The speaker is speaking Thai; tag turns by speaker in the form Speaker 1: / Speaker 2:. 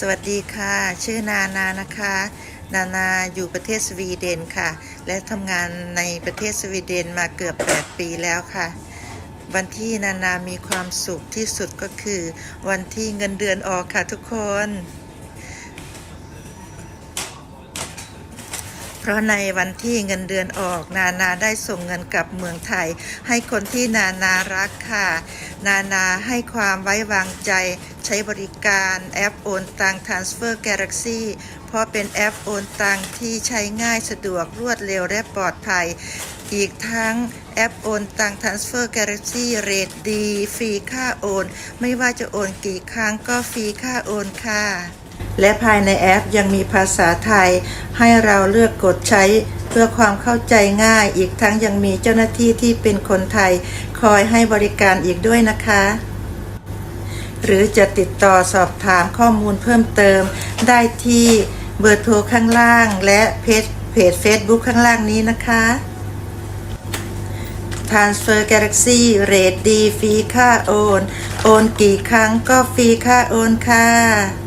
Speaker 1: สวัสดีค่ะ ชื่อนานานะคะ นานาอยู่ประเทศสวีเดนค่ะ และทำงานในประเทศสวีเดนมาเกือบ 8 ปีแล้วค่ะ วันที่นานามีความสุขที่สุดก็คือ วันที่เงินเดือนออกค่ะทุกคน เพราะในวันที่เงินเดือนออก นานาได้ส่งเงินกลับเมืองไทย ให้คนที่นานารักค่ะ นานาให้ความไว้วางใจ ใช้บริการแอปโอนตัง Transfer Galaxy เพราะเป็นแอปโอนตังที่ใช้ง่ายสะดวกรวดเร็วและปลอดภัย อีกทั้งแอปโอนตัง Transfer Galaxy เรทดี ฟรีค่าโอน ไม่ว่าจะโอนกี่ครั้งก็ฟรีค่าโอนค่ะ และภายในแอปยังมีภาษาไทย ให้เราเลือกกดใช้เพื่อความเข้าใจง่าย อีกทั้งยังมีเจ้าหน้าที่ที่เป็นคนไทย คอยให้บริการอีกด้วยนะคะ หรือจะติดต่อสอบถามข้อมูลเพิ่มเติม ได้ที่เบอร์โทรข้างล่าง และเพจเพจ Facebook ข้างล่างนี้นะคะ Transfer Galaxy เรทดีฟรีค่าโอน โอนกี่ครั้งก็ฟรีค่าโอนค่ะ